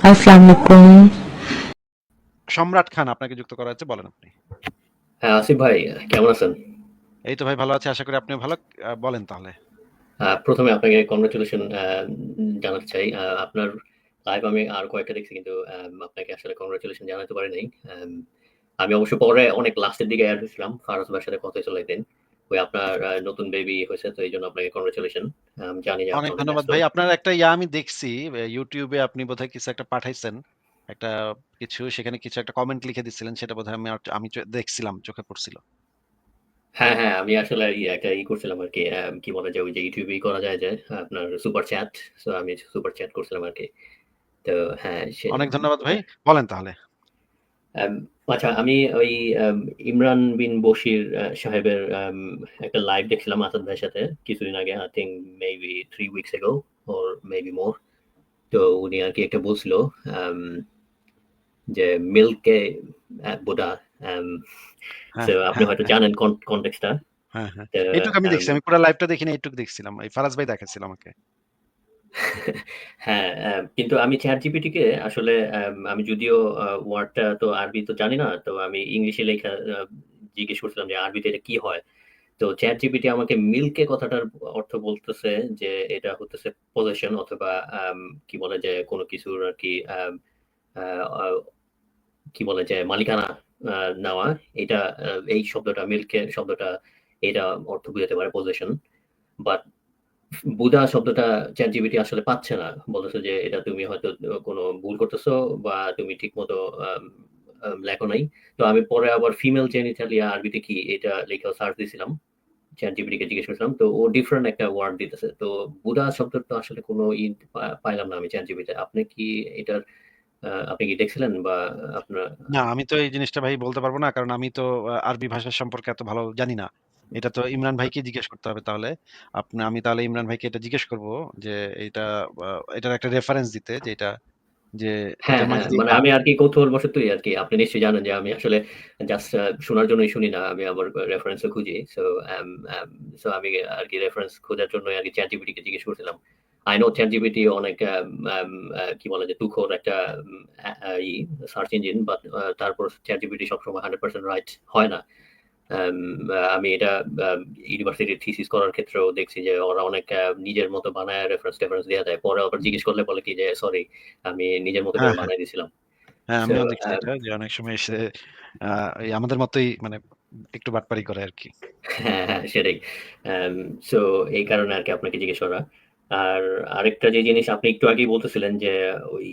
আসসালামু আলাইকুম সম্রাট খান আপনাকে যুক্ত করা হচ্ছে বলেন আপনি। হ্যাঁ আসিফ ভাই কেমন আছেন? এই তো ভাই ভালো আছে আশা করি আপনি ভালো। বলেন তাহলে। প্রথমে আপনাকে কংগ্রেচুলেশন জানাতে চাই। আহ, আপনার লাইভ আমি আর কয়েকটা দেখছি কিন্তু আম, আপনাকে আসলে কংগ্রেচুলেশন জানাতে পারি নাই আমি অবশ্য পরে অনেক লাস্টের দিকে অ্যাড হয়েছিলাম ফারাজ ভাইয়ের সাথে কথা চলে ওই আপনার নতুন বেবি হয়েছে তো এই জন্য আপনাকে কংগ্রেচুলেশন জানি অনেক ধন্যবাদ ভাই। আপনার একটা ইয়া আমি দেখছি ইউটিউবে আপনি বোধহয় কিছু একটা পাঠাইছেন। একটা কিছু সেখানে কিছু একটা কমেন্ট লিখে দিচ্ছিলেন সেটা বোধহয় আমি আমি দেখছিলাম চোখে পড়ছিল। হ্যাঁ হ্যাঁ আমি আসলে এই একটা ই করছিলাম আর কি কি বলে যে ওই যে ইউটিউবে করা যায় যে আপনার সুপার চ্যাট তো আমি সুপার চ্যাট করছিলাম আর কি। তো হ্যাঁ অনেক ধন্যবাদ ভাই। বলেন তাহলে। আচ্ছা আমি ওই um, ইমরান বিন বশির uh, সাহেবের um, একটা লাইভ দেখছিলাম আসাদ ভাইয়ের সাথে কিছুদিন আগে I think maybe three weeks ago or maybe মোর তো উনি আর কি একটা বলছিল um, যে মিল্কে বোডা um, হ্যাঁ, আপনি হ্যাঁ, হয়তো হ্যাঁ, জানেন কনটেক্সটা হ্যাঁ, হ্যাঁ। এইটুকু আমি um, দেখছি আমি পুরো লাইভটা দেখিনি এইটুকু দেখছিলাম। এই ফারাজ ভাই দেখাচ্ছিল আমাকে। হ্যাঁ আহ, কিন্তু আমি চ্যাট জিপিটিকে আসলে আম, আমি যদিও ওয়ার্ডটা তো আরবি তো জানি না তো আমি ইংলিশে লেখা জিজ্ঞেস করছিলাম যে আরবিতে এটা কি হয়? তো জিপিটি আমাকে মিল্কে কথাটার অর্থ বলতেছে যে এটা হতেছে পজিশন অথবা আম, কি বলে যে কোনো কিছুর আর কি আম, আহ, আহ, কি বলে যে মালিকানা আহ, নেওয়া এটা এই শব্দটা মিল্কে শব্দটা এটা অর্থ বুঝাতে পারে পজিশন বাট বুদা শব্দটা চ্যাট জিপিটি আসলে পাচ্ছে না। বলতেছে যে, এটা তুমি হয়তো কোনো ভুল করতেছো বা তুমি ঠিক মতো লেখো নাই। তো আমি পরে আবার ফিমেল জেনিটালিয়া আরবিতে কি এটা লেখা সার্চ দিয়েছিলাম চ্যাট জিপিটিকে জিজ্ঞেস করছিলাম, তো ও ডিফারেন্ট একটা ওয়ার্ড দিতেছে। তো বুদা শব্দ তো আসলে কোনো ই পাইলাম না আমি চ্যাট জিপিতে আপনি কি এটার আপনি কি দেখছিলেন বা আপনার না, আমি তো এই জিনিসটা ভাই বলতে পারব না, কারণ আমি তো আরবি ভাষা সম্পর্কে এত ভালো জানি না। এটা তো ইমরান ভাইকে জিজ্ঞেস করতে হবে তাহলে। আপনি আমি তাহলে ইমরান ভাইকে এটা জিজ্ঞেস করব যে এটা এটার একটা রেফারেন্স দিতে যে এটা যে হ্যাঁ হ্যাঁ মানে আমি আর কি কৌতূহল বশতই আর কি আপনি নিশ্চয়ই জানেন যে আমি আসলে জাস্ট শোনার জন্যই শুনি না আমি আবার রেফারেন্স খুঁজি। সো সো আমি আর কি রেফারেন্স খোঁজার জন্য আর কি চ্যাট কে জিজ্ঞেস করছিলাম। আই নো চ্যাট জিপিটি অনেক um, um, কি বলে যে তুখোর একটা um, ই সার্চ ইঞ্জিন বাট তারপর চ্যাট জিপিটি সবসময় হান্ড্রেড পার্সেন্ট রাইট হয় না। Um, আমি এটা ইউনিভার্সিটির থিসিস করার ক্ষেত্রেও দেখছি যে ওরা অনেক নিজের মতো বানায় রেফারেন্স টেফারেন্স দেওয়া যায়। পরে আবার জিজ্ঞেস করলে বলে কি যে সরি আমি নিজের মতো হ্যাঁ, করে হ্যাঁ। বানাই দিয়েছিলাম হ্যাঁ আমিও দেখছি um, এটা যে অনেক সময় এসে আমাদের মতোই মানে একটু বাটপারি করে আর কি। হ্যাঁ হ্যাঁ সেটাই। সো এই কারণে আর কি আপনাকে জিজ্ঞেস করা। আর আরেকটা যে জিনিস আপনি একটু আগেই বলতেছিলেন যে ওই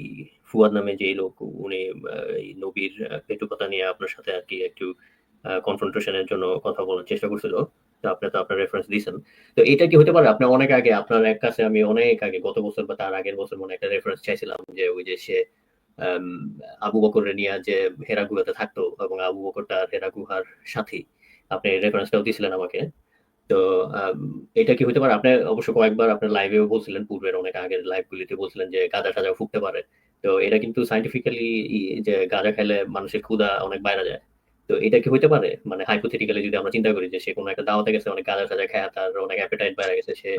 ফুয়াদ নামে যে লোক উনি নবীর আহ, পেটুকথা নিয়ে আপনার সাথে আর কি একটু কনফ্রন্টেশনের জন্য কথা বলার চেষ্টা করছিল। আপনি তো আপনার রেফারেন্স দিয়েছেন। তো এটা কি হতে পারে? আপনার অনেক আগে, আপনার এক কাছে আমি অনেক আগে, গত বছর বা তার আগের বছর মনে একটা রেফারেন্স চাইছিলাম যে ওই যে সে আবু বকরের নিয়ে যে হেরা গুহাতে থাকতো এবং আবু বকরটা হেরা গুহার সাথী। আপনি রেফারেন্সটাও দিয়েছিলেন আমাকে। তো এটা কি হতে পারে? আপনি অবশ্য কয়েকবার আপনার লাইভেও বলছিলেন, পূর্বের অনেক আগের লাইভগুলিতে বলছিলেন যে গাঁজা টাজা ফুকতে পারে। তো এটা কিন্তু সাইন্টিফিক্যালি যে গাঁজা খেলে মানুষের ক্ষুধা অনেক বাইরে যায়। তো এটা কি হইতে পারে? মানে হাইপোথেটিক্যালি যদি আমরা চিন্তা করি যে সে কোনো একটা দাওয়াতে গেছে অনেক গাঁজা টাজা খায় তার অনেক অ্যাপেটাইট বেড়ে গেছে সে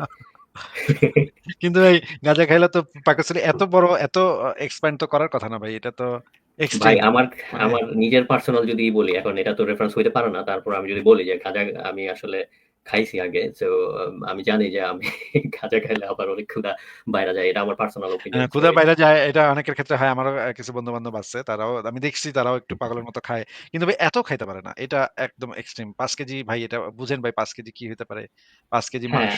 কিন্তু এই গাঁজা খাইলে তো পাকিস্তানে এত বড় এত এক্সপ্যান্ড তো করার কথা না ভাই এটা তো ভাই আমার মানে আমার নিজের পার্সোনাল যদি বলি এখন এটা তো রেফারেন্স হইতে পারে না তারপর আমি যদি বলি যে গাঁজা আমি আসলে খাইছি আগে তো আমি জানি যে আমি খাইলে আবার অনেক ক্ষুধা বাইরে যায় এটা আমার পার্সোনাল ওপিনিয়ন হ্যাঁ, ক্ষুধা বাইরে যায় এটা অনেকের ক্ষেত্রে হয় আমারও কিছু বন্ধু বান্ধব আছে তারাও আমি দেখছি তারাও একটু পাগলের মতো খায় কিন্তু ভাই এত খাইতে পারে না এটা একদম এক্সট্রিম পাঁচ কেজি ভাই এটা বুঝেন ভাই পাঁচ কেজি কি হতে পারে পাঁচ কেজি হ্যাঁ মাংস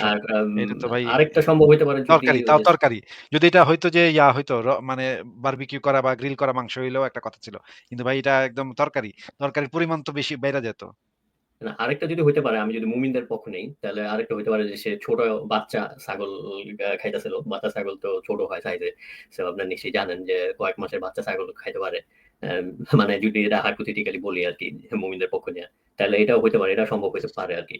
এটা তো ভাই আরেকটা সম্ভব হইতে পারে তরকারি তাও তরকারি যদি এটা হয়তো যে ইয়া হয়তো মানে বারবিকিউ করা বা গ্রিল করা মাংস হইলেও একটা কথা ছিল কিন্তু ভাই এটা একদম তরকারি তরকারির পরিমাণ তো বেশি বেড়ে যেত। না, আরেকটা যদি হইতে পারে আমি যদি মুমিনদের পক্ষ নেই তাহলে আরেকটা হইতে পারে যে সে ছোট বাচ্চা ছাগল খাইতেছিল বাচ্চা ছাগল তো ছোট হয় সাইজে সো আপনার নিশ্চয়ই জানেন যে কয়েক মাসের বাচ্চা ছাগল খাইতে পারে। মানে যদি এটা হাইপোথেটিক্যালি বলি আর কি মুমিনদের পক্ষ নিয়ে তাহলে এটাও হইতে পারে এটা সম্ভব হইতে পারে আর কি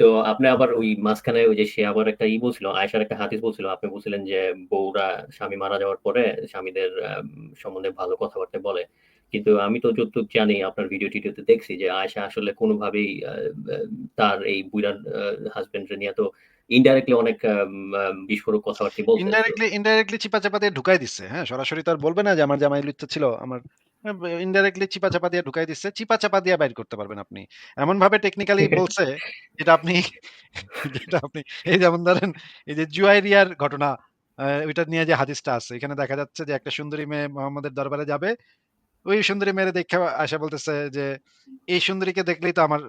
তো আপনি আবার ওই মাঝখানে ওই যে সে আবার একটা ই বলছিল আয়সার একটা হাদিস বলছিল আপনি বলছিলেন যে বউরা স্বামী মারা যাওয়ার পরে স্বামীদের সম্বন্ধে ভালো কথাবার্তা বলে। কিন্তু আমি তো যতটুকু জানি আপনার ভিডিও টিডিওতে দেখছি যে আয়সা আসলে কোনোভাবেই তার এই বুড়ার হাজবেন্ড নিয়ে তো ইনডাইরেক্টলি অনেক বিস্ফোরক কথাবার্তা বলছে। ইনডাইরেক্টলি ইনডাইরেক্টলি চিপা-চাপা দিয়ে ঢুকাই দিচ্ছে। হ্যাঁ? সরাসরি তো আর বলবে না যে আমার জামাই লুচ্চা ছিল। আমার ইনডাইরেক্টলি চিপা-চাপা দিয়ে ঢুকাই দিচ্ছে। চিপা-চাপা দিয়ে বাইর করতে পারবেন আপনি। এমনভাবে টেকনিক্যালি বলছে যেটা আপনি যেটা আপনি এই যেমন ধরেন এই যে জুয়াইরিয়ার ঘটনা ওইটা নিয়ে যে হাদিসটা আছে। এখানে দেখা যাচ্ছে যে একটা সুন্দরী মেয়ে মোহাম্মদের দরবারে যাবে। ওই সুন্দরী মেয়েরে দেইখা আয়েশা বলতেছে যে, "এই সুন্দরীকে দেখলেই তো আমার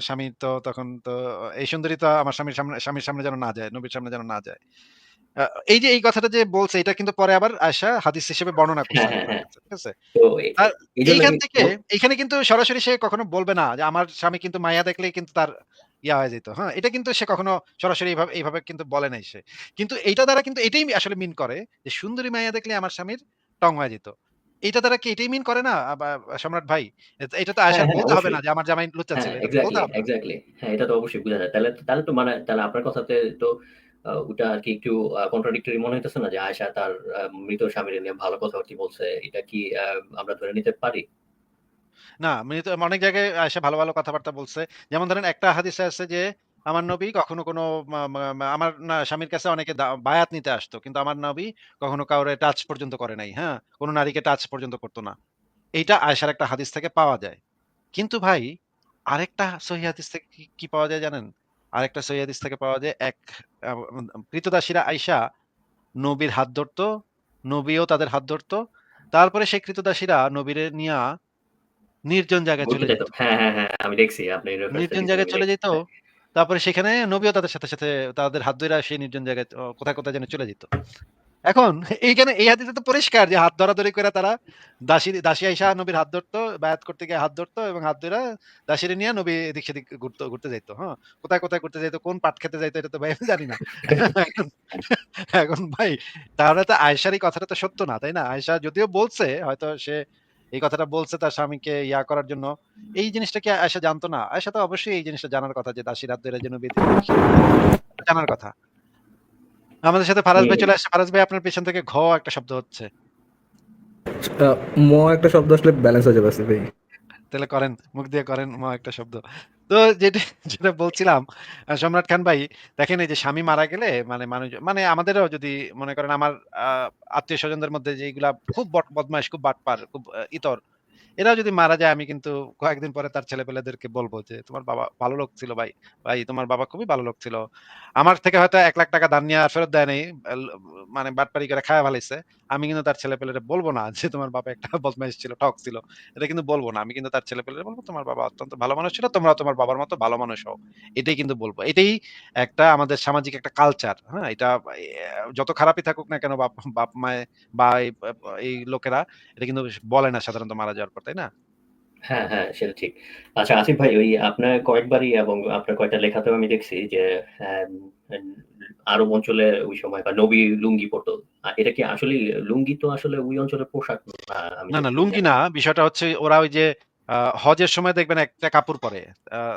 স্বামী তো তখন তো এই সুন্দরী তো আমার স্বামীর সামনে স্বামীর সামনে যেন না যায়, নবীর সামনে যেন না যায়।" এই যে এই কথাটা যে বলছে এটা কিন্তু পরে আবার আয়েশা হাদিস হিসেবে বর্ণনা করছে হ্যাঁ, হ্যাঁ, হ্যাঁ। ঠিক আছে? আর এইখান থেকে ও এইখানে কিন্তু সরাসরি সে কখনো বলবে না যে আমার স্বামী কিন্তু মায়া দেখলে কিন্তু তার ইয়া হয়ে যেত। হ্যাঁ? এটা কিন্তু সে কখনো সরাসরি এইভাবে এইভাবে কিন্তু বলে নাই সে। কিন্তু এইটা দ্বারা কিন্তু এটাই আসলে মিন করে যে সুন্দরী মায়া দেখলে আমার স্বামীর টং হয়ে যেত। এটা তারা কি এটাই মিন করে না সম্রাট ভাই? এটা তো হ্যাঁ, আয়েশার হ্যাঁ, বলতে হবে না যে আমার জামাই লুচ্চা হ্যাঁ, ছিল। বলতে। এক্সাক্টলি। হ্যাঁ, এটা তো অবশ্যই বোঝা যায়। তাহলে তাহলে তো মানে তাহলে আপনার কথাতে তো ওটা আর কি একটু কন্ট্রাডিক্টরি মনে হইতেছে না যে আয়েশা তার মৃত স্বামীর নিয়ে ভালো কথাবার্তা বলছে। এটা কি আমরা ধরে নিতে পারি? না, মৃত অনেক জায়গায় আয়েশা ভালো, ভালো কথাবার্তা বলছে। যেমন ধরেন একটা হাদিসে আছে যে আমার নবী কখনো কোনো আমার না স্বামীর কাছে অনেকে বায়াত নিতে আসতো। কিন্তু আমার নবী কখনো কাউরে টাচ পর্যন্ত করে নাই। হ্যাঁ? কোন নারীকে টাচ পর্যন্ত করত না। এইটা আয়েশার একটা হাদিস থেকে পাওয়া যায়। কিন্তু ভাই আরেকটা সহিহ হাদিস থেকে কি, পাওয়া যায় জানেন? আরেকটা সহিহ হাদিস থেকে পাওয়া যায় এক কৃতদাসীরা আইসা নবীর হাত ধরত, নবীও তাদের হাত ধরত। তারপরে সেই কৃতদাসীরা নবীরে নিয়া নির্জন জায়গায় চলে যেত। হ্যাঁ, হ্যাঁ, হ্যাঁ। আমি দেখছি আপনি নির্জন জায়গায় চলে যেত। তারপরে সেখানে নবীও তাদের সাথে, সাথে তাদের হাত ধইরা সেই নির্জন জায়গায় কোথায়, কোথায় যেন চলে যেত। এখন এইখানে এই হাদিসে তো পরিষ্কার যে হাত ধরাধরি কইরা তারা দাসী দাসী আইসা নবীর হাত ধরত, বায়াত করতে গিয়ে হাত ধরত এবং হাত ধইরা দাসীরে নিয়া নবী এদিক সেদিক ঘুরত ঘুরতে যাইত। হ্যাঁ? কোথায়, কোথায় ঘুরতে যাইত, কোন পাট খেতে যাইত এটা তো ভাই জানি না। এখন ভাই তাহলে তো আয়েশার এই কথাটা তো সত্য না, তাই না? আয়েশা যদিও বলছে হয়তো সে এই কথাটা বলছে তার স্বামীকে ইয়া করার জন্য। এই জিনিসটা কি আয়সা জানতো না? আয়সা তো অবশ্যই এই জিনিসটা জানার কথা যে দাসী রাত জন্য জানার কথা। আমাদের সাথে ফারাজ ভাই। চলে আসছে। ফারাজ ভাই আপনার পেছন থেকে ঘ একটা শব্দ হচ্ছে। আ ম একটা শব্দ আসলে ব্যালেন্স হয়ে যাবে ভাই। তাহলে করেন। মুখ দিয়ে করেন মা একটা শব্দ। তো যেটা যেটা বলছিলাম সম্রাট খান ভাই দেখেন এই যে স্বামী মারা গেলে মানে মানুষ মানে আমাদেরও যদি মনে করেন আমার আত্মীয় স্বজনদের মধ্যে যেগুলা খুব বদমাইশ, খুব বাটপার, খুব ইতর এরাও যদি মারা যায় আমি কিন্তু কয়েকদিন পরে তার ছেলেপেলেদেরকে বলব যে তোমার বাবা ভালো লোক ছিল ভাই। ভাই তোমার বাবা খুবই ভালো লোক ছিল। আমার থেকে হয়তো ৳১,০০,০০০ ধার নিয়ে আর ফেরত দেয় নাই। মানে বাটপারি করে খায়া ফেলাইছে। আমি কিন্তু তার ছেলেপেলেরে বলব না যে তোমার বাবা একটা বদমাইশ ছিল, ঠক ছিল। এটা কিন্তু বলব না। আমি কিন্তু তার ছেলেপেলেরে বলব তোমার বাবা অত্যন্ত ভালো মানুষ ছিল। তোমরা তোমার বাবার মতো ভালো মানুষ হও। এটাই কিন্তু বলব এটাই একটা আমাদের সামাজিক একটা কালচার। হ্যাঁ? এটা যত খারাপই থাকুক না কেন বাপ বাপ-মায়ে বা এই এই লোকেরা এটা কিন্তু বলে না সাধারণত মারা যাওয়ার পর, তাই না? হ্যাঁ, হ্যাঁ, সেটা ঠিক। আচ্ছা আসিফ ভাই ওই আপনার কয়েকবারই এবং আপনার কয়েকটা লেখাতেও আমি দেখছি যে হ্যাঁ, আরব অঞ্চলে ওই সময় বা নবী লুঙ্গি পড়তো। এটা কি আসলেই লুঙ্গি তো আসলে ওই অঞ্চলের পোশাক না না, না লুঙ্গি না। বিষয়টা হচ্ছে ওরা ওই যে হজের সময় দেখবেন একটা কাপড় পরে।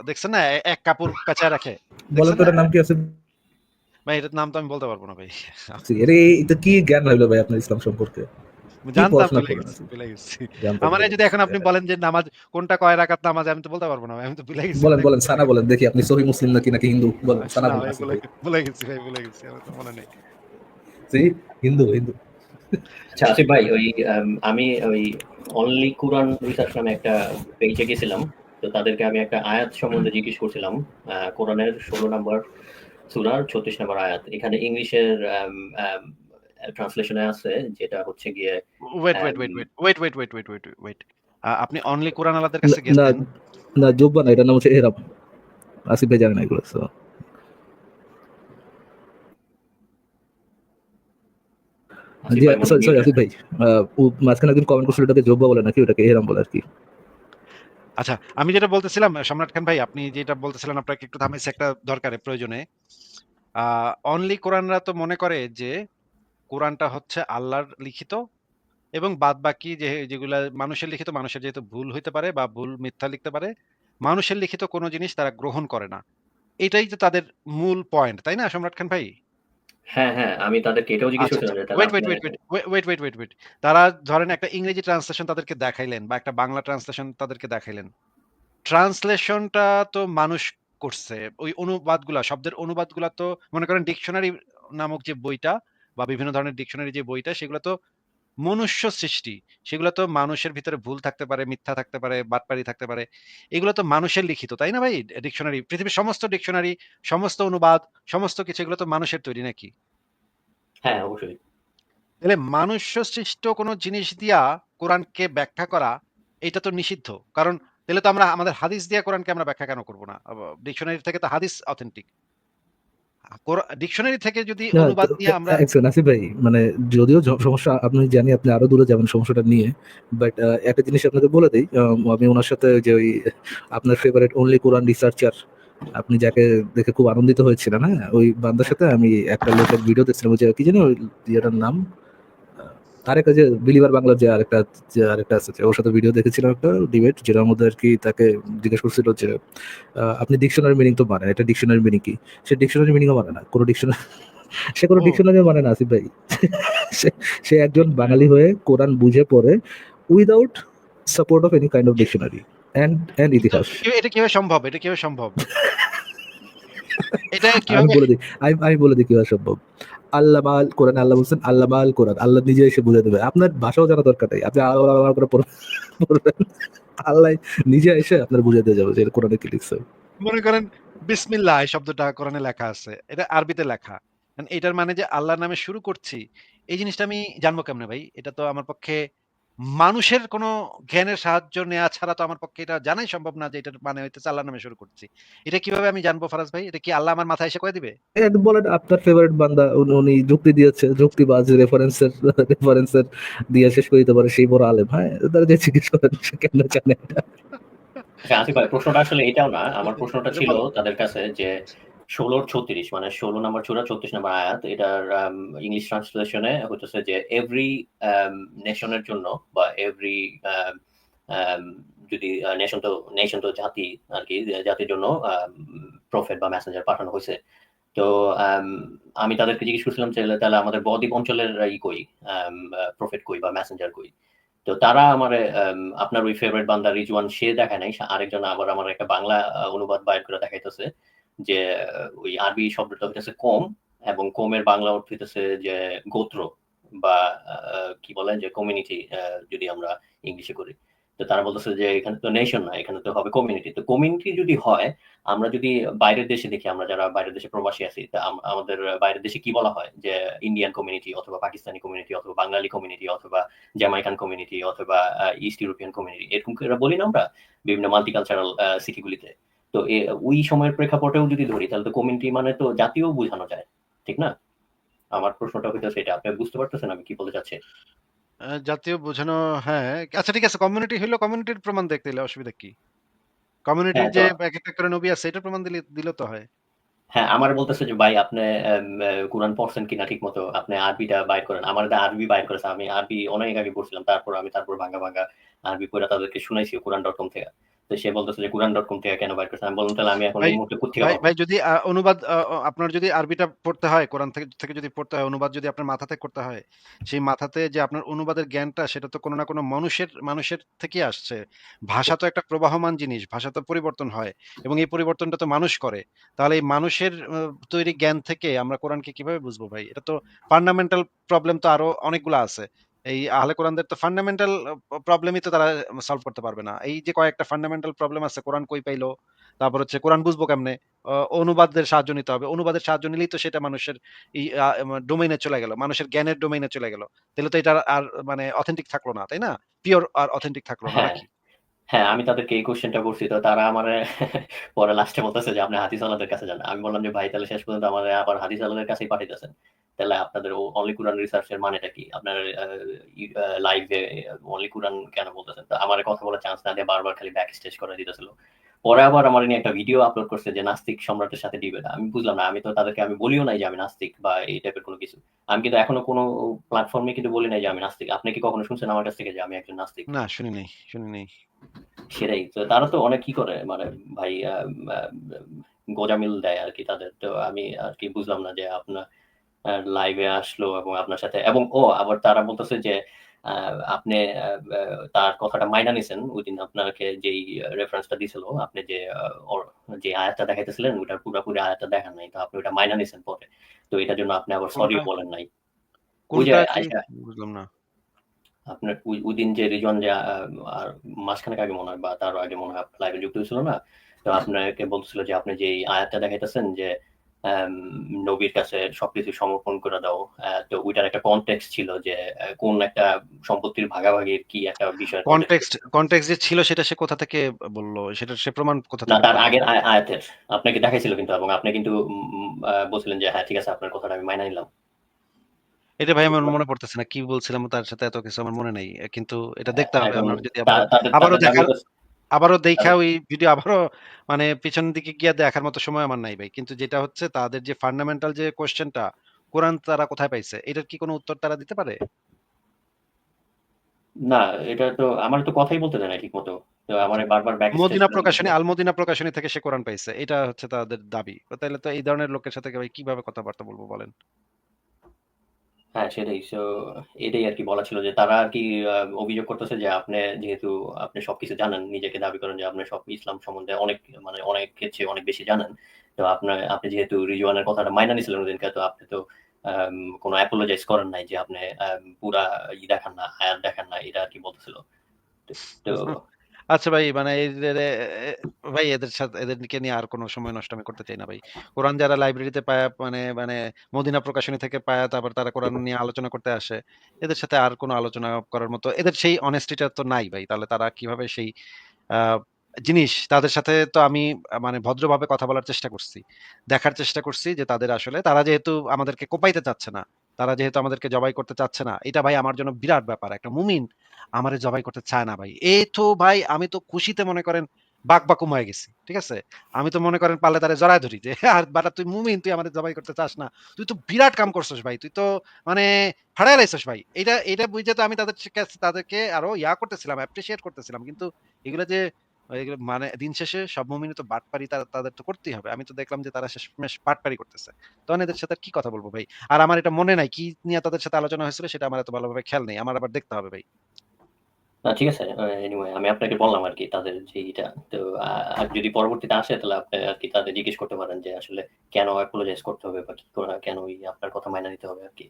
দেখছেন না? এক কাপড় পেঁচায় রাখে। বলেন তো নাম কি আসিফ? ভাই এটার নাম তো আমি বলতে পারব না ভাই। এটা এটা কি জ্ঞান হইল ভাই আপনার ইসলাম সম্পর্কে? জানতাম আমারে যদি এখন আপনি বলেন যে নামাজ কোনটা কয় রাকাত নামাজ আমি তো বলতে পারব না আমি তো ভুলে গেছি। বলেন, বলেন সানা বলেন দেখি আপনি সহি মুসলিম নাকি নাকি হিন্দু বলেন সানা বলেন ভুলে গেছি ভাই ভুলে গেছি। আমার তো মনে নেই। জি, হিন্দু, হিন্দু। আচ্ছা ভাই ওই আমি ওই অনলি কুরআন রিসার্চ নামে একটা পেজে গেছিলাম। তো তাদেরকে আমি একটা আয়াত সম্বন্ধে জিজ্ঞেস করছিলাম। কোরআনের ষোলো নম্বর সুরার ছত্রিশ নম্বর আয়াত। এখানে ইংলিশের ট্রান্সলেশন আছে যেটা হচ্ছে গিয়ে wait, wait, wait, wait, wait, wait, wait, wait, wait, wait. আপনি অনলি কোরআন আলাদের কাছে না, গেছেন। না জুব্বা না এটার নাম হচ্ছে এহরাম। আসিফ ভাই জানে না এগুলো। So ji, sorry, sorry Asif ভাই। ও মাঝখানে একজন কমেন্ট করছিল এটাকে জুব্বা বলে নাকি ওটাকে এহরাম বলে আরকি। আচ্ছা, আমি যেটা বলতেছিলাম সম্রাট খান ভাই আপনি যেটা বলতেছিলেন আপনাকে একটু থামাইছি একটা দরকারে প্রয়োজনে। অনলি কোরআনরা তো মনে করে যে কোরআনটা হচ্ছে আল্লাহর লিখিত এবং বাদবাকি যে যেগুলা মানুষের লিখিত মানুষের যেহেতু ভুল হইতে পারে বা ভুল মিথ্যা লিখতে পারে, মানুষের লিখিত কোনো জিনিস তারা গ্রহণ করে না। এটাই তো তাদের মূল পয়েন্ট, তাই না সম্রাট খান ভাই? হ্যাঁ, হ্যাঁ, আমি তাদেরকে এটাও জিজ্ঞেস আচ্ছা। করছিলাম যে তাহলে wait, wait, wait, wait, wait, wait, wait, wait. তারা ধরেন একটা ইংরেজি ট্রান্সলেশন তাদেরকে দেখাইলেন বা একটা বাংলা ট্রান্সলেশন তাদেরকে দেখাইলেন। ট্রান্সলেশনটা তো মানুষ করছে ওই অনুবাদগুলা শব্দের অনুবাদগুলা তো মনে করেন ডিকশনারি নামক যে বইটা বা বিভিন্ন ধরনের ডিকশনারি যে বইটা সেগুলো তো মনুষ্য সৃষ্টি। সেগুলো তো মানুষের ভিতরে ভুল থাকতে পারে মিথ্যা থাকতে পারে বাটপারি থাকতে পারে। এগুলো তো মানুষের লিখিত তাই না ভাই? ডিকশনারি পৃথিবীর সমস্ত ডিকশনারি সমস্ত অনুবাদ সমস্ত কিছু এগুলো তো মানুষের তৈরি নাকি? হ্যাঁ অবশ্যই। তাহলে মানুষ সৃষ্ট কোনো জিনিস দিয়া কোরআনকে ব্যাখ্যা করা এটা তো নিষিদ্ধ। কারণ তাহলে তো আমরা আমাদের হাদিস দিয়া কোরআনকে আমরা ব্যাখ্যা কেন করব না? ডিকশনারি থেকে তো হাদিস অথেন্টিক ডিকশনারি থেকে যদি অনুবাদ দিয়ে আমরা ভাই মানে যদিও সমস্যা আপনি জানি আপনি আরও দূরে যাবেন সমস্যাটা নিয়ে বাট একটা জিনিস আপনাকে বলে দিই আমি ওনার সাথে যে ওই আপনার ফেভারিট অনলি কোরআন রিসার্চার আপনি যাকে দেখে খুব আনন্দিত হয়েছিলেন হ্যাঁ ওই বান্দার সাথে আমি একটা লোকের ভিডিও দেখছিলাম যে কি জানি ওই ইয়েটার নাম? আরেকটা যে বিলিভার বাংলার যে আরেকটা যে আরেকটা আছে ওর সাথে ভিডিও দেখেছিলাম একটা ডিবেট যেটার মধ্যে আর কি তাকে জিজ্ঞেস করছিল যে আপনি ডিকশনারি মিনিং তো মানেন এটা ডিকশনারি মিনিং কি? সে ডিকশনারি মিনিংও মানে না কোনো ডিকশনারি সে কোনো ডিকশনারি মানে না আসিফ ভাই। সে- একজন বাঙালি হয়ে কোরআন বুঝে পড়ে without support of any kind of dictionary and and ইতিহাস। এটা কীভাবে সম্ভব? এটা কীভাবে সম্ভব? এটা আমি বলে দিই আমি আমি বলে দিই কীভাবে সম্ভব। আল্লাহ কোরআন, আল্লাহ বলছেন, আল্লাহ কোরআন। আল্লাহ নিজে এসে বুঝে দেবে। আপনার ভাষাও জানা দরকার নেই। আপনি আল্লাহ আল্লাহ করে আল্লাহ নিজে এসে আপনার বুঝে দিয়ে যাবে যে কোরআনে কি লিখছে। মনে করেন, বিসমিল্লাহ এই শব্দটা কোরআনে লেখা আছে। এটা আরবিতে লেখা। এটার মানে যে আল্লাহর নামে শুরু করছি, এই জিনিসটা আমি জানব কেমনে ভাই? এটা তো আমার পক্ষে মানুষের কোনো জ্ঞানের সাহায্য নেওয়া ছাড়া তো আমার পক্ষে এটা জানাই সম্ভব না যে এটার মানে হইতেছে আল্লাহর নামে শুরু করছি। এটা কীভাবে আমি জানব ফারাজ ভাই? এটা কি আল্লাহ আমার মাথায় এসে কয়ে দিবে? বলেন আপনার ফেভারিট বান্দা উনি- যুক্তি দিয়েছে যুক্তি যুক্তিবাজ রেফারেন্সের রেফারেন্সের দিয়ে শেষ করে দিতে পারে সেই বড় আলেম। হ্যাঁ তারা যে চিকিৎসা করেন সে কেন জানে? এটা আচ্ছা আসিফ ভাই প্রশ্নটা আসলে এটাও না। আমার প্রশ্নটা ছিল তাদের কাছে যে ষোলোর ছত্রিশ মানে ষোলো নম্বর চূড়া ছত্রিশ নম্বর আয়াত এটার ইংলিশ ট্রান্সলেশনে হচ্ছে যে এভরি নেশনের জন্য বা এভরি যদি নেশন তো নেশন তো জাতি আর কি জাতির জন্য প্রফেট বা মেসেঞ্জার পাঠানো হয়েছে তো um, আমি তাদেরকে জিজ্ঞেস করছিলাম যে তাহলে আমাদের বদ্বীপ অঞ্চলের ই কই? প্রফেট কই বা মেসেঞ্জার কই? তো তারা আমার আপনার ওই ফেভারিট বান্দা রিজওয়ান সে দেখায় নাই আরেকজন আবার আমার একটা বাংলা অনুবাদ বাইর করে দেখাইতেছে। যে ওই আরবি শব্দটা হইতেছে কম এবং কমের বাংলা অর্থ হইতেছে যে গোত্র বা কি বলে, যে কমিউনিটি যদি আমরা ইংলিশে করি। তো তারা বলতেছে যে এখানে তো নেশন না, এখানে তো হবে কমিউনিটি তো কমিউনিটি যদি হয়, আমরা যদি বাইরের দেশে দেখি, আমরা যারা বাইরের দেশে প্রবাসী আছি, তা আমাদের বাইরের দেশে কি বলা হয়? যে ইন্ডিয়ান কমিউনিটি অথবা পাকিস্তানি কমিউনিটি অথবা বাঙালি কমিউনিটি অথবা জ্যামাইকান কমিউনিটি অথবা ইস্ট ইউরোপিয়ান কমিউনিটি এরকম বলি না আমরা বিভিন্ন মাল্টিকালচারাল সিটিগুলিতে তো ওই সময়ের প্রেক্ষাপটেও যদি ধরি তাহলে তো কমিউনিটি মানে তো জাতীয় বোঝানো যায় ঠিক না? আমার প্রশ্নটা হইতো সেটা আপনি বুঝতে পারতেছেন আমি কি বলতে চাচ্ছি? জাতীয় বোঝানো হ্যাঁ আচ্ছা ঠিক আছে কমিউনিটি হইল কমিউনিটির প্রমাণ দেখতে দিলে অসুবিধা কি? কমিউনিটির হ্যাঁ, যে তো- এক একটা করে নবী আছে এটার প্রমাণ দিলে দিলে তো হয়। হ্যাঁ আমার বলতেছে যে ভাই আপনি কোরআন পড়ছেন কিনা ঠিক মতো আপনি আরবিটা বাইর করেন। আমার আরবি বাইর করেছে আমি আরবি অনেক আগে পড়ছিলাম তারপর আমি তারপর ভাঙ্গা ভাঙ্গা আরবি পড়ে তাদেরকে শুনাইছি কোরআন ডট কম থেকে। তো সে বলতেছে যে কোরআন ডট কম থেকে কেন বাইর করছে? আমি বললাম তাহলে আমি এখন এই মুহূর্তে ভাই ভাই যদি অনুবাদ আপনার যদি আরবিটা পড়তে হয় কোরআন থেকে থেকে যদি পড়তে হয় অনুবাদ যদি আপনার মাথাতে করতে হয় সেই মাথাতে যে আপনার অনুবাদের জ্ঞানটা সেটা তো কোনো না কোনো মানুষের মানুষের থেকে আসছে। ভাষা তো একটা প্রবাহমান জিনিস ভাষা তো পরিবর্তন হয় এবং এই পরিবর্তনটা তো মানুষ করে। তাহলে এই মানুষের তৈরি জ্ঞান থেকে আমরা কোরআনকে কীভাবে বুঝব ভাই? এটা তো ফান্ডামেন্টাল প্রবলেম তো আরও অনেকগুলো আছে। এই আহলে কোরআনদের তো ফান্ডামেন্টাল প্রবলেমই তো তারা সলভ করতে পারবে না। এই যে কয়েকটা ফান্ডামেন্টাল প্রবলেম আছে কোরআন কই পাইলো? তারপর হচ্ছে কোরআন বুঝব কেমনে? অনুবাদের সাহায্য নিতে হবে। অনুবাদের সাহায্য নিলেই তো সেটা মানুষের এই ডোমেইনে চলে গেল মানুষের জ্ঞানের ডোমেইনে চলে গেল। তাহলে তো এটা আর মানে অথেন্টিক থাকল না তাই না? পিওর আর অথেন্টিক থাকল না হ্যাঁ। নাকি? হ্যাঁ আমি তাদেরকে এই কোশ্চেনটা করছি। তো তারা আমার পরে লাস্টে বলতেছে যে, আপনি হাদিস আলাদের কাছে যান। আমি বললাম যে, ভাই, তাহলে শেষ পর্যন্ত আমাদের আবার হাদিস আলাদের কাছেই পাঠাইতেছেন। তাহলে আপনাদের অনলি রিসার্চ এর মানেটা কি? আপনার লাইভে অনলি কুরান কেন বলতেছেন? তো আমার কথা বলার চান্স না দিয়ে বারবার খালি ব্যাক স্টেজ করে দিতেছিল। পরে আবার আমার নিয়ে একটা ভিডিও আপলোড করছে যে নাস্তিক সম্রাটের সাথে ডিবেট আমি বুঝলাম না আমি তো তাদেরকে আমি বলিও নাই যে আমি নাস্তিক বা এই টাইপের কোনো কিছু। আমি কিন্তু এখনও কোনো প্ল্যাটফর্মে কিন্তু বলি নাই যে আমি নাস্তিক। আপনি কি কখনো শুনছেন আমার কাছ থেকে যে আমি একজন নাস্তিক? না শুনি নেই শুনি নেই। সেটাই তো তারা তো অনেক কি করে মানে ভাই গোজামিল দেয় আর কি তাদের। তো আমি আর কি বুঝলাম না যে আপনার লাইভে আসলো এবং আপনার সাথে এবং ও আবার তারা বলতেছে যে আপনি তার কথাটা মাইনা নিছেন ওইদিন আপনাকে যেই রেফারেন্সটা দিছিল আপনি যে যে আয়াতটা দেখাইতেছিলেন ওটার পুরোপুরি আয়াতটা দেখান নাই তো আপনি ওটা মাইনা নিছেন পরে। তো এটার জন্য আপনি আবার সরি বলেন নাই। বুঝলাম না। আপনার ওই ওই দিন যে রিজন যে আর মাসখানেক আগে মনে হয় বা তারও আগে মনে হয় লাইভে যুক্ত হয়েছিল না তো আপনাকে বলছিল যে আপনি যে আয়াতটা দেখাইতেছেন যে নবীর কাছে সবকিছু সমর্পণ করে দাও। তো ওইটার একটা কনটেক্সট ছিল যে কোন একটা সম্পত্তির ভাগাভাগির কি একটা বিষয় কনটেক্সট কনটেক্সট যে ছিল সেটা সে কোথা থেকে বলল? সেটা সে প্রমাণ কোথা না থেকে তার আগের আয়াতের। আপনাকে দেখাইছিল কিন্তু এবং আপনি কিন্তু বলছিলেন যে হ্যাঁ ঠিক আছে আপনার কথাটা আমি মাইনা নিলাম। এটা ভাই আমার মনে পড়তেছে না কি বলছিলাম তার সাথে এত কিছু আমার মনে নেই। কিন্তু এটা দেখতে হবে এখন আমার যদি আবারও হচ্ছে- আবারও দেখা ওই ভিডিও আবারও মানে পিছনের দিকে গিয়ে দেখার মতো সময় আমার নাই ভাই। কিন্তু যেটা হচ্ছে তাদের যে ফান্ডামেন্টাল যে কোশ্চেনটা কোরআন তারা কোথায় পাইছে? এটার কি কোনো উত্তর তারা দিতে পারে? না এটা তো আমার তো কথাই বলতে দেয় না ঠিক মতো আমার বারবার ব্যাক মদিনা প্রকাশনী আল মদিনা প্রকাশনী থেকে সে কোরআন পাইছে। এটা হচ্ছে তাদের দাবি। তাহলে তো এই ধরনের লোকের সাথে কীভাবে কথাবার্তা বলব বলেন? হ্যাঁ সেটাই। সো এটাই আর কি বলা ছিল যে তারা আর কি আহ, অভিযোগ করতেছে যে আপনি যেহেতু আপনি সবকিছু জানেন নিজেকে দাবি করেন যে আপনি সব ইসলাম সম্বন্ধে অনেক মানে অনেক ক্ষেত্রে অনেক বেশি জানেন। তো আপনার আপনি যেহেতু রিজওয়ানের কথাটা মাইনা নিছিলেন ওদিনকে তো আপনি তো আম, কোনো অ্যাপোলোজাইজ করেন নাই যে আপনি আম, পুরা ই দেখান না আয়াত দেখান না এটা আর কি বলতেছিল। তো- তো আচ্ছা ভাই মানে এদের ভাই এদের সাথে এদেরকে নিয়ে আর কোনো সময় নষ্ট আমি করতে চাই না ভাই। কোরআন যারা লাইব্রেরিতে পায় মানে মানে মদিনা প্রকাশনী থেকে পায় তারপর তারা কোরআন নিয়ে আলোচনা করতে আসে এদের সাথে আর কোনো আলোচনা করার মতো এদের সেই অনেস্টিটা তো নাই ভাই। তাহলে তারা কীভাবে সেই আহ, জিনিস তাদের সাথে তো আমি মানে ভদ্রভাবে কথা বলার চেষ্টা করছি। দেখার চেষ্টা করছি যে তাদের আসলে তারা যেহেতু আমাদেরকে কোপাইতে চাচ্ছে না তারা যেহেতু আমাদেরকে জবাই করতে চাচ্ছে না, এটা ভাই আমার জন্য বিরাট ব্যাপার। একটা মুমিন আমারে জবাই করতে চায় না ভাই। এই তো ভাই আমি তো খুশিতে মনে করেন বাক বাকুম হয়ে গেছি, ঠিক আছে? আমি তো মনে করেন পারলে তারে জড়ায় ধরি যে, আর বাটা তুই মুমিন, তুই আমাদের জবাই করতে চাস না। তুই তো বিরাট কাম করছিস ভাই, তুই তো মানে ফাড়াই লাইছিস ভাই। এটা এটা বুঝে তো আমি তাদের তাদেরকে আরও ইয়া করতেছিলাম অ্যাপ্রিসিয়েট করতেছিলাম। কিন্তু এগুলো যে মানে দিন শেষে সব মুমিনে তো বাটপারি তারা তাদের তো করতেই হবে। আমি তো দেখলাম যে তারা শেষমেশ বাটপারি করতেছে। তখন এদের সাথে কি কথা বলব ভাই? আর আমার এটা মনে নাই কি নিয়ে তাদের সাথে আলোচনা হয়েছিল সেটা আমার এত ভালোভাবে খেয়াল নেই। আমার আবার দেখতে হবে ভাই। না ঠিক আছে। এনিওয়ে আমি আপনাকে বললাম আর কি তাদের যে এটা। তো আর যদি পরবর্তীতে আসে তাহলে আপনি আর কি তাদের জিজ্ঞেস করতে পারেন যে আসলে কেন অ্যাপোলোজাইজ করতে হবে বা কি করে কেন ওই আপনার কথা মাইনা নিতে হবে আর কি?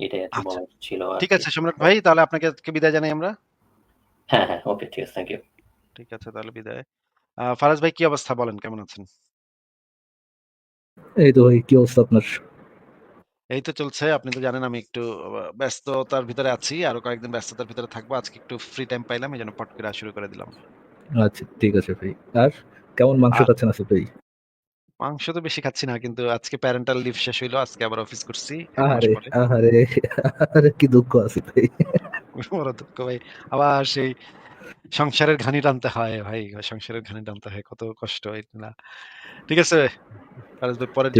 এটাই আর আচ্ছা। বলার ছিল ঠিক আছে সম্রাট ভাই তাহলে আপনাকে বিদায় জানাই আমরা। হ্যাঁ হ্যাঁ ওকে ঠিক আছে থ্যাংক ইউ ঠিক আছে তাহলে বিদায়। ফারাজ ভাই কি অবস্থা বলেন কেমন আছেন? এই তো ভাই কি অবস্থা আপনার? এই তো চলছে আপনি তো জানেন আমি একটু ব্যস্ততার ভিতরে আছি আরও কয়েকদিন ব্যস্ততার ভিতরে থাকব আজকে একটু ফ্রি টাইম পাইলাম এই জন্য পট করে শুরু করে দিলাম। আচ্ছা ঠিক আছে ভাই। আর কেমন মাংস খাচ্ছেন আছে ভাই? মাংস তো বেশি খাচ্ছি না কিন্তু আজকে প্যারেন্টাল লিভ শেষ হইল আজকে আবার অফিস করছি আরে আরে আরে কি দুঃখ আছে ভাই। বড় দুঃখ ভাই। আবার সেই সংসারের ঘানি টানতে হয় ভাই। সংসারের ঘানি টানতে হয় কত কষ্ট না। ঠিক আছে পরের